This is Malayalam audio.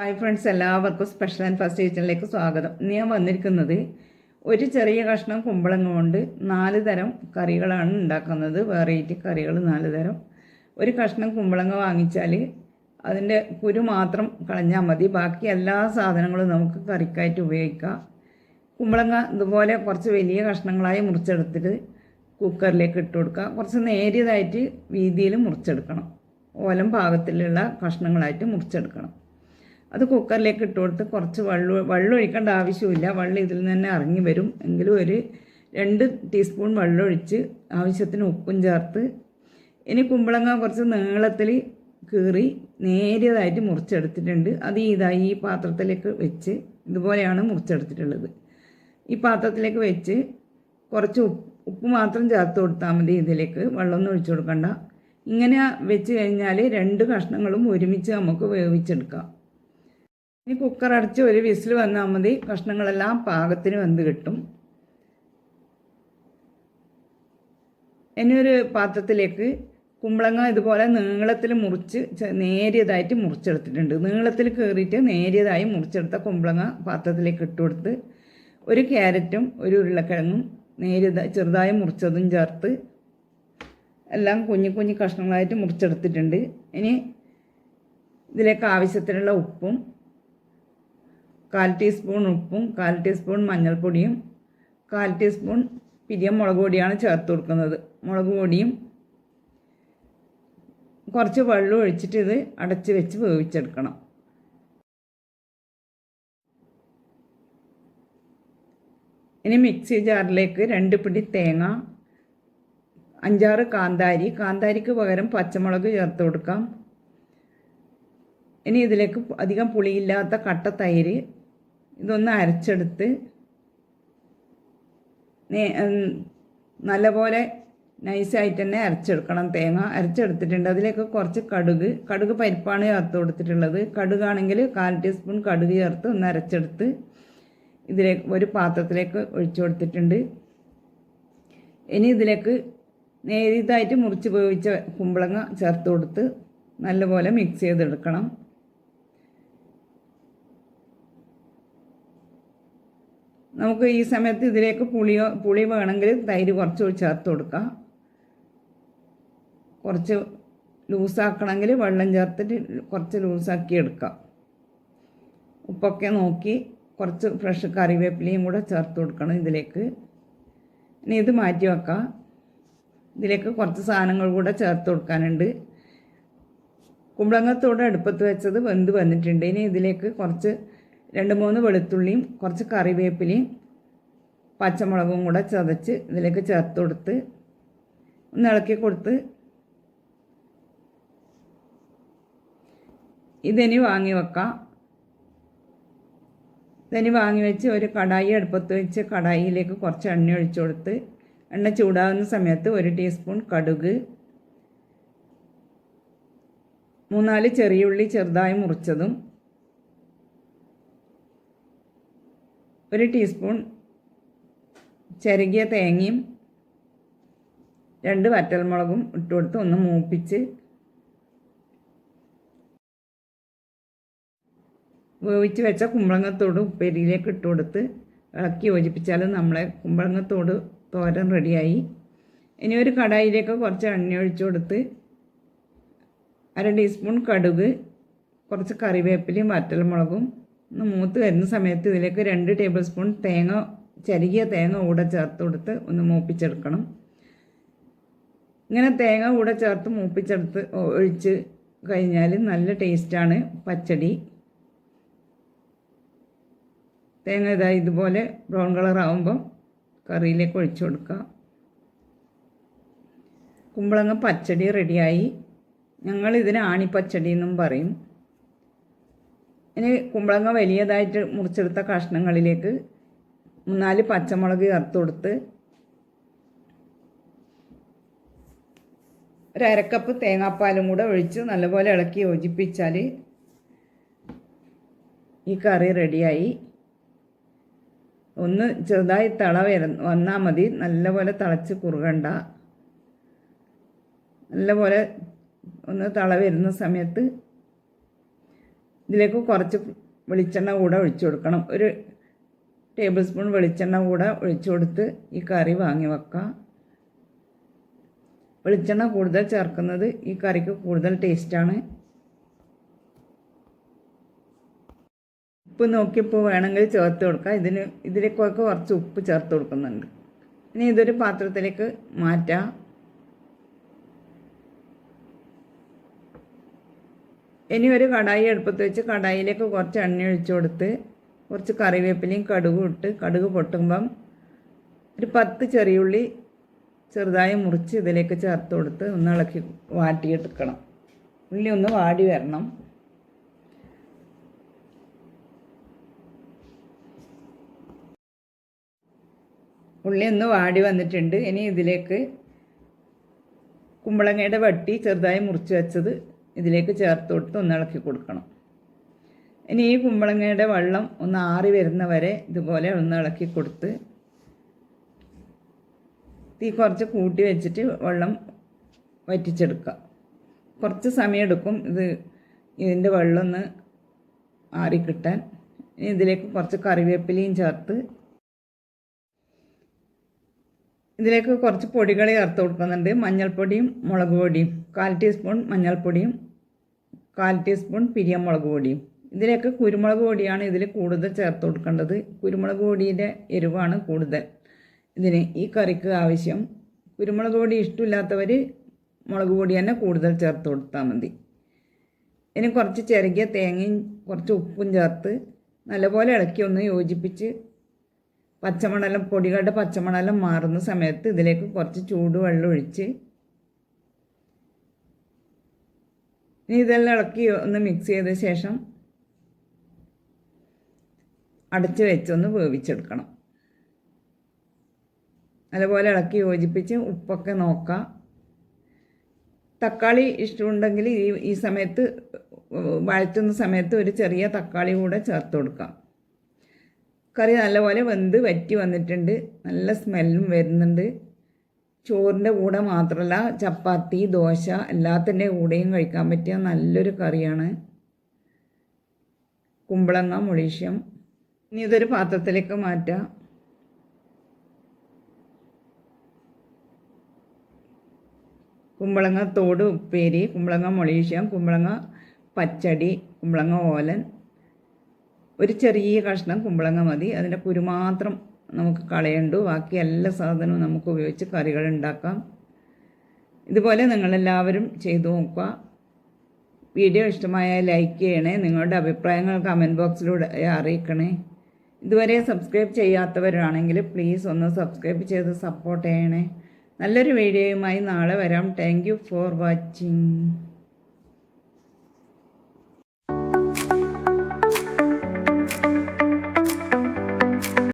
ഹായ് ഫ്രണ്ട്സ് എല്ലാവർക്കും സ്പെഷ്യൽ ആൻഡ് ഫസ്റ്റ് കിച്ചണിലേക്ക് സ്വാഗതം. ഇന്ന് ഞാൻ വന്നിരിക്കുന്നത് ഒരു ചെറിയ കഷ്ണം കുമ്പളങ്ങ കൊണ്ട് നാല് തരം കറികളാണ് ഉണ്ടാക്കുന്നത്. വെറൈറ്റി കറികൾ നാല് തരം. ഒരു കഷ്ണം കുമ്പളങ്ങ വാങ്ങിച്ചാൽ അതിന്റെ കുരു മാത്രം കളഞ്ഞാൽ മതി. ബാക്കി എല്ലാ സാധനങ്ങളും നമുക്ക് കറിക്കായിട്ട് ഉപയോഗിക്കാം. കുമ്പളങ്ങ ഇതുപോലെ കുറച്ച് വലിയ കഷ്ണങ്ങളായി മുറിച്ചെടുത്തിട്ട് കുക്കറിലേക്ക് ഇട്ട് കൊടുക്കുക കുറച്ച് നേരിയതായിട്ട് വീതിയിൽ മുറിച്ചെടുക്കണം. ഓലം പാകത്തിലുള്ള കഷ്ണങ്ങളായിട്ട് മുറിച്ചെടുക്കണം. അത് കുക്കറിലേക്ക് ഇട്ട് കൊടുത്ത് കുറച്ച് വെള്ളം വെള്ളം ഒഴിക്കേണ്ട ആവശ്യമില്ല വെള്ളം ഇതിൽ നിന്ന് തന്നെ ഇറങ്ങി വരും. എങ്കിലും ഒരു രണ്ട് ടീസ്പൂൺ വെള്ളം ഒഴിച്ച് ആവശ്യത്തിന് ഉപ്പും ചേർത്ത് ഇനി കുമ്പളങ്ങ കുറച്ച് നീളത്തിൽ കീറി നേരിയതായിട്ട് മുറിച്ചെടുത്തിട്ടുണ്ട്. അത് ഇതായി ഈ പാത്രത്തിലേക്ക് വെച്ച് ഇതുപോലെയാണ് മുറിച്ചെടുത്തിട്ടുള്ളത്. ഈ പാത്രത്തിലേക്ക് വെച്ച് കുറച്ച് ഉപ്പ് മാത്രം ചേർത്ത് കൊടുത്താൽ മതി ഇതിലേക്ക്. വെള്ളമൊന്നും ഒഴിച്ചു കൊടുക്കണ്ട. ഇങ്ങനെ വെച്ച് കഴിഞ്ഞാൽ രണ്ട് കഷ്ണങ്ങളും ഒരുമിച്ച് നമുക്ക് വേവിച്ചെടുക്കാം. ഇനി കുക്കർ അടച്ച് ഒരു വിസിൽ വന്നാൽ മതി. കഷ്ണങ്ങളെല്ലാം പാകത്തിന് വെന്ത് കിട്ടും. ഇനി ഒരു പാത്രത്തിലേക്ക് കുമ്പളങ്ങ ഇതുപോലെ നീളത്തിൽ മുറിച്ച് നേരിയതായിട്ട് മുറിച്ചെടുത്തിട്ടുണ്ട്. നീളത്തിൽ കയറിയിട്ട് നേരിയതായി മുറിച്ചെടുത്ത കുമ്പളങ്ങ പാത്രത്തിലേക്ക് ഇട്ട് കൊടുത്ത് ഒരു ക്യാരറ്റും ഒരു ഉരുളക്കിഴങ്ങും നേരിയത ചെറുതായി മുറിച്ചതും ചേർത്ത് എല്ലാം കുഞ്ഞു കുഞ്ഞു കഷ്ണങ്ങളായിട്ട് മുറിച്ചെടുത്തിട്ടുണ്ട്. ഇനി ഇതിലേക്ക് ആവശ്യത്തിനുള്ള ഉപ്പും കാൽ ടീസ്പൂൺ ഉപ്പും കാൽ ടീസ്പൂൺ മഞ്ഞൾപ്പൊടിയും കാൽ ടീസ്പൂൺ പിരിയ മുളക് പൊടിയാണ് ചേർത്ത് കൊടുക്കുന്നത്. മുളക് പൊടിയും കുറച്ച് വെള്ളം ഒഴിച്ചിട്ട് ഇത് അടച്ച് വെച്ച് വേവിച്ചെടുക്കണം. ഇനി മിക്സി ജാറിലേക്ക് രണ്ട് പിടി തേങ്ങ അഞ്ചാറ് കാന്താരി കാന്താരിക്ക് പകരം പച്ചമുളക് ചേർത്ത് കൊടുക്കാം. ഇനി ഇതിലേക്ക് അധികം പുളിയില്ലാത്ത കട്ട തൈര് ഇതൊന്ന് അരച്ചെടുത്ത് നല്ലപോലെ നൈസായിട്ട് തന്നെ അരച്ചെടുക്കണം. തേങ്ങ അരച്ചെടുത്തിട്ടുണ്ട്. അതിലേക്ക് കുറച്ച് കടുക് കടുക് പരിപ്പാണ് ചേർത്ത് കൊടുത്തിട്ടുള്ളത്. കടുകാണെങ്കിൽ കാൽ ടീസ്പൂൺ കടുക് ചേർത്ത് ഒന്ന് അരച്ചെടുത്ത് ഇതിലേക്ക് ഒരു പാത്രത്തിലേക്ക് ഒഴിച്ചു കൊടുത്തിട്ടുണ്ട്. ഇനി ഇതിലേക്ക് നേരിയതായിട്ട് മുറിച്ച് ഉപയോഗിച്ച കുമ്പളങ്ങ ചേർത്ത് കൊടുത്ത് നല്ലപോലെ മിക്സ് ചെയ്തെടുക്കണം. നമുക്ക് ഈ സമയത്ത് ഇതിലേക്ക് പുളിയോ പുളി വേണമെങ്കിൽ തൈര് കുറച്ച് ചേർത്ത് കൊടുക്കാം. കുറച്ച് ലൂസാക്കണമെങ്കിൽ വെള്ളം ചേർത്തിട്ട് കുറച്ച് ലൂസാക്കി എടുക്കാം. ഉപ്പൊക്കെ നോക്കി കുറച്ച് ഫ്രഷ് കറിവേപ്പിലയും കൂടെ ചേർത്ത് കൊടുക്കണം ഇതിലേക്ക്. ഇനി ഇത് മാറ്റി വെക്കാം. ഇതിലേക്ക് കുറച്ച് സാധനങ്ങൾ കൂടെ ചേർത്ത് കൊടുക്കാനുണ്ട്. കുമ്പളങ്ങത്തോട് അടുപ്പത്ത് വെച്ചത് വെന്ത് വന്നിട്ടുണ്ട്. ഇനി ഇതിലേക്ക് കുറച്ച് രണ്ട് മൂന്ന് വെളുത്തുള്ളിയും കുറച്ച് കറിവേപ്പിലയും പച്ചമുളകും കൂടെ ചതച്ച് ഇതിലേക്ക് ചേർത്ത് കൊടുത്ത് ഒന്ന് ഇളക്കി കൊടുത്ത് ഇതിനി വാങ്ങി വെക്കാം. ഇതിനി വാങ്ങി വെച്ച് ഒരു കടായി അടുപ്പത്ത് വെച്ച് കടായിയിലേക്ക് കുറച്ച് എണ്ണ ഒഴിച്ചു കൊടുത്ത് എണ്ണ ചൂടാകുന്ന സമയത്ത് ഒരു ടീസ്പൂൺ കടുക് മൂന്നാൽ ചെറിയ ഉള്ളി ചെറുതായി മുറിച്ചതും ഒരു ടീസ്പൂൺ ചിരകിയ തേങ്ങയും രണ്ട് വറ്റൽമുളകും ഇട്ട് കൊടുത്ത് ഒന്ന് മൂപ്പിച്ച് വേവിച്ച് വെച്ച കുമ്പളങ്ങത്തോട് ഉപ്പേരിയിലേക്ക് ഇട്ട് കൊടുത്ത് ഇളക്കി യോജിപ്പിച്ചാൽ നമ്മളെ കുമ്പളങ്ങത്തോട് തോരൻ റെഡിയായി. ഇനി ഒരു കടായിലേക്ക് കുറച്ച് എണ്ണ ഒഴിച്ചു കൊടുത്ത് അര ടീസ്പൂൺ കടുക് കുറച്ച് കറിവേപ്പിലയും വറ്റൽമുളകും ഒന്ന് മൂത്ത് വരുന്ന സമയത്ത് ഇതിലേക്ക് രണ്ട് ടേബിൾ സ്പൂൺ തേങ്ങ ചരുകിയ തേങ്ങ കൂടെ ചേർത്ത് കൊടുത്ത് ഒന്ന് മൂപ്പിച്ചെടുക്കണം. ഇങ്ങനെ തേങ്ങ കൂടെ ചേർത്ത് മൂപ്പിച്ചെടുത്ത് ഒഴിച്ച് കഴിഞ്ഞാൽ നല്ല ടേസ്റ്റാണ് പച്ചടി. തേങ്ങ ഇതാ ഇതുപോലെ ബ്രൗൺ കളർ ആകുമ്പോൾ കറിയിലേക്ക് ഒഴിച്ചു കൊടുക്കുക കുമ്പളങ്ങ പച്ചടി റെഡിയായി. ഞങ്ങൾ ഇതിന് ആണിപ്പച്ചടി എന്നും പറയും. ഇനി കുമ്പളങ്ങ വലിയതായിട്ട് മുറിച്ചെടുത്ത കഷ്ണങ്ങളിലേക്ക് നാല് പച്ചമുളക് ചേർത്ത് കൊടുത്ത് ഒരു തേങ്ങാപ്പാലും കൂടെ ഒഴിച്ച് നല്ലപോലെ ഇളക്കി യോജിപ്പിച്ചാൽ ഈ കറി റെഡിയായി. ഒന്ന് ചെറുതായി തള വര വന്നാൽ മതി. നല്ലപോലെ തിളച്ച് കുറുകണ്ട. നല്ലപോലെ ഒന്ന് തള വരുന്ന സമയത്ത് ഇതിലേക്ക് കുറച്ച് വെളിച്ചെണ്ണ കൂടെ ഒഴിച്ചു കൊടുക്കണം. ഒരു ടേബിൾ സ്പൂൺ വെളിച്ചെണ്ണ കൂടെ ഒഴിച്ചു കൊടുത്ത് ഈ കറി വാങ്ങി വെക്കാം. വെളിച്ചെണ്ണ കൂടുതൽ ചേർക്കുന്നത് ഈ കറിക്ക് കൂടുതൽ ടേസ്റ്റാണ് ഉപ്പ് നോക്കിയപ്പോൾ വേണമെങ്കിൽ ചേർത്ത് കൊടുക്കാം. ഇതിന് ഇതിലേക്കൊക്കെ കുറച്ച് ഉപ്പ് ചേർത്ത് കൊടുക്കുന്നുണ്ട്. ഇനി ഇതൊരു പാത്രത്തിലേക്ക് മാറ്റാം. ഇനി ഒരു കടായി അടുപ്പത്ത് വെച്ച് കടായിലേക്ക് കുറച്ച് എണ്ണ ഒഴിച്ചു കൊടുത്ത് കുറച്ച് കറിവേപ്പിലയും കടുകും ഇട്ട് കടുക് പൊട്ടുമ്പം ഒരു പത്ത് ചെറിയുള്ളി ചെറുതായി മുറിച്ച് ഇതിലേക്ക് ചേർത്ത് കൊടുത്ത് ഒന്ന് ഇളക്കി വാട്ടിയെടുക്കണം. ഉള്ളി ഒന്ന് വാടി വരണം. ഉള്ളി ഒന്ന് വാടി വന്നിട്ടുണ്ട്. ഇനി ഇതിലേക്ക് കുമ്പളങ്ങയുടെ വട്ടി ചെറുതായി മുറിച്ച് വെച്ചത് ഇതിലേക്ക് ചേർത്ത് കൊടുത്ത് ഒന്ന് ഇളക്കി കൊടുക്കണം. ഇനി ഈ കുമ്പളങ്ങയുടെ വെള്ളം ഒന്ന് ആറി വരുന്ന വരെ ഇതുപോലെ ഒന്ന് ഇളക്കി കൊടുത്ത് തീ കുറച്ച് കൂട്ടി വെച്ചിട്ട് വെള്ളം വറ്റിച്ചെടുക്കുക. കുറച്ച് സമയമെടുക്കും ഇത് ഇതിന്റെ വെള്ളം ഒന്ന് ആറിക്കിട്ടാൻ ഇതിലേക്ക് കുറച്ച് കറിവേപ്പിലയും ചേർത്ത് ഇതിലേക്ക് കുറച്ച് പൊടികൾ ചേർത്ത് കൊടുക്കുന്നുണ്ട്. മഞ്ഞൾപ്പൊടിയും മുളക് പൊടിയും. കാൽ ടീസ്പൂൺ മഞ്ഞൾപ്പൊടിയും കാൽ ടീസ്പൂൺ പിരിയമുളക് പൊടിയും. ഇതിലേക്ക് കുരുമുളക് പൊടിയാണ് ഇതിൽ കൂടുതൽ ചേർത്ത് കൊടുക്കേണ്ടത്. കുരുമുളക് പൊടിയുടെ എരിവാണ് കൂടുതൽ. ഇതിന് ഈ കറിക്ക് ആവശ്യം. കുരുമുളക് പൊടി ഇഷ്ടമില്ലാത്തവർ മുളക് പൊടി തന്നെ കൂടുതൽ ചേർത്ത് കൊടുത്താൽ മതി. ഇനി കുറച്ച് ചിരകിയ തേങ്ങയും കുറച്ച് ഉപ്പും ചേർത്ത് നല്ലപോലെ ഇളക്കി ഒന്ന് യോജിപ്പിച്ച് പച്ചമണലം പൊടികളുടെ പച്ചമണലം മാറുന്ന സമയത്ത് ഇതിലേക്ക് കുറച്ച് ചൂടുവെള്ളം ഒഴിച്ച് ഇനി ഇതെല്ലാം ഇളക്കി ഒന്ന് മിക്സ് ചെയ്ത ശേഷം അടച്ച് വെച്ചൊന്ന് വേവിച്ചെടുക്കണം. അതുപോലെ ഇളക്കി യോജിപ്പിച്ച് ഉപ്പൊക്കെ നോക്കാം. തക്കാളി ഇഷ്ടമുണ്ടെങ്കിൽ ഈ ഈ സമയത്ത് വഴറ്റുന്ന സമയത്ത് ഒരു ചെറിയ തക്കാളി കൂടെ ചേർത്ത് കൊടുക്കാം. കറി നല്ലപോലെ വെന്ത് വറ്റി വന്നിട്ടുണ്ട്. നല്ല സ്മെല്ലും വരുന്നുണ്ട്. ചോറിന്റെ കൂടെ മാത്രമല്ല ചപ്പാത്തി ദോശ എല്ലാത്തിന്റെ കൂടെയും കഴിക്കാൻ പറ്റിയ നല്ലൊരു കറിയാണ്. കുമ്പളങ്ങ മുളീഷ്യം. ഇനി ഇതൊരു പാത്രത്തിലേക്ക് മാറ്റാം. കുമ്പളങ്ങ തോട് ഉപ്പേരി കുമ്പളങ്ങ മൊളീഷ്യം കുമ്പളങ്ങ പച്ചടി കുമ്പളങ്ങ ഓലൻ. ഒരു ചെറിയ കഷ്ണം കുമ്പളങ്ങ മതി. അതിന്റെ കുരു മാത്രം നമുക്ക് കളയണ്ടു. ബാക്കി എല്ലാ സാധനവും നമുക്ക് ഉപയോഗിച്ച് കറികൾ ഉണ്ടാക്കാം. ഇതുപോലെ നിങ്ങളെല്ലാവരും ചെയ്തു നോക്കുക. വീഡിയോ ഇഷ്ടമായ ലൈക്ക് ചെയ്യണേ. നിങ്ങളുടെ അഭിപ്രായങ്ങൾ കമന്റ് ബോക്സിലൂടെ അറിയിക്കണേ. ഇതുവരെ സബ്സ്ക്രൈബ് ചെയ്യാത്തവരാണെങ്കിൽ പ്ലീസ് ഒന്ന് സബ്സ്ക്രൈബ് ചെയ്ത് സപ്പോർട്ട് ചെയ്യണേ. നല്ലൊരു വീഡിയോയുമായി നാളെ വരാം. Thank for watching